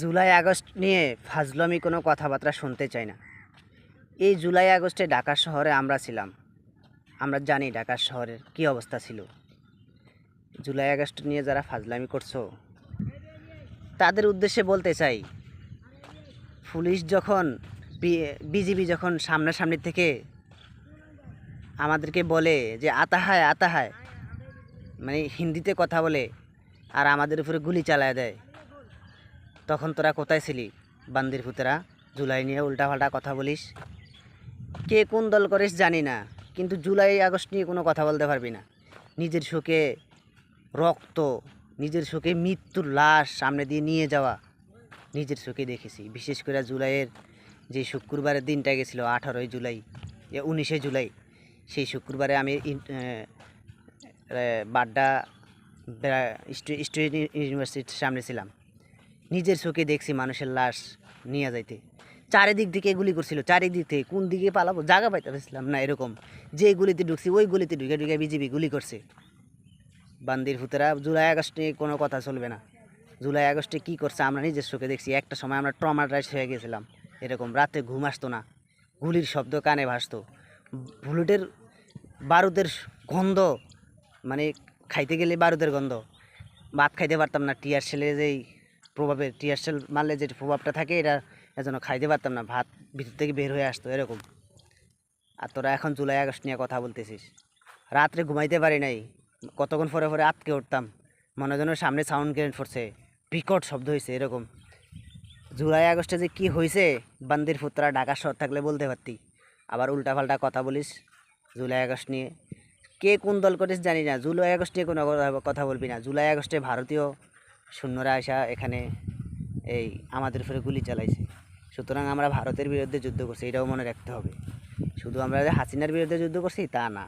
July August নিয়ে ফাজলামি কোনো কথাবার্তা শুনতে চাই না। এই জুলাই আগস্টে ঢাকা শহরে আমরা ছিলাম। আমরা জানি ঢাকা শহরের কী অবস্থা ছিল। জুলাই আগস্ট নিয়ে যারা ফাজলামি করছ, তাদের উদ্দেশ্যে বলতে চাই, পুলিশ যখন বিজিবি যখন সামনাসামনি থেকে আমাদেরকে বলে যে আতা হায় আতা হায় মানে হিন্দিতে কথা বলে, আর আমাদের উপরে গুলি চালায় দেয় তখন তোরা কোথায় ছিলি? বান্দির ভূতেরা জুলাই নিয়ে উল্টাপাল্টা কথা বলিস? কে কোন দল করিস জানি না, কিন্তু জুলাই, আগস্ট নিয়ে কোনো কথা বলতে পারবি না। নিজের শোকে রক্ত, নিজের শোকে মৃত্যুর লাশ সামনে দিয়ে নিয়ে যাওয়া, নিজের চোখে দেখেছি। বিশেষ করে জুলাইয়ের যে শুক্রবারের দিনটা গেছিল, আঠারোই জুলাই উনিশে জুলাই, সেই শুক্রবারে আমি বাড্ডা স্টুডেন্ট ইউনিভার্সিটির সামনে ছিলাম। নিজের চোখে দেখছি মানুষের লাশ নিয়ে যাইতে। চারিদিক দিকে গুলি করছিল, চারিদিক থেকে কোন দিকে পালাবো, জায়গা পাইতে পারছিলাম না এরকম। যে গুলিতে ঢুকছি, ওই গুলিতে ঢুকে ঢুকে বিজিবি গুলি করছে। বান্দির ভূতেরা, জুলাই আগস্টে কোনো কথা চলবে না। জুলাই আগস্টে কী করছে আমরা নিজের চোখে দেখছি, একটা সময় আমরা ট্রমাটাইজ হয়ে গেছিলাম। এরকম রাতে ঘুম আসতো না, গুলির শব্দ কানে ভাসতো। বুলেটের বারুদের গন্ধ মানে খাইতে গেলে বারুদের গন্ধ। ভাত খাইতে পারতাম না, টিয়ার সেলে যেই প্রভাবে টিয়ারসেল মারলে যে প্রভাবটা থাকে, এটা এজন্য খাইতে পারতাম না। ভাত ভিতর থেকে বের হয়ে আসতো, এরকম। আর তোরা এখন জুলাই আগস্ট নিয়ে কথা বলতেছিস। রাত্রে ঘুমাইতে পারি নাই। কতক্ষণ পরে পরে আটকে উঠতাম। মনে যেন সামনে সাউন্ড গ্রেনেড পড়ছে। বিকট শব্দ হয়েছে এরকম। জুলাই আগস্টে যে কি হয়েছে বান্দির পুত্রা ঢাকা শহর থাকলে বলতে পারতি। আবার উল্টাপাল্টা কথা বলিস, জুলাই আগস্ট নিয়ে। কে কোন দল করিস জানি না। জুলাই আগস্ট নিয়ে কোনো কথা বলবি না। জুলাই আগস্টে ভারতীয় সৈন্যরা আসা এখানে এই আমাদের উপরে গুলি চালাইছে। সুতরাং আমরা ভারতের বিরুদ্ধে যুদ্ধ করছি, এটাও মনে রাখতে হবে। শুধু আমরা যে হাসিনার বিরুদ্ধে যুদ্ধ করছি, তা না।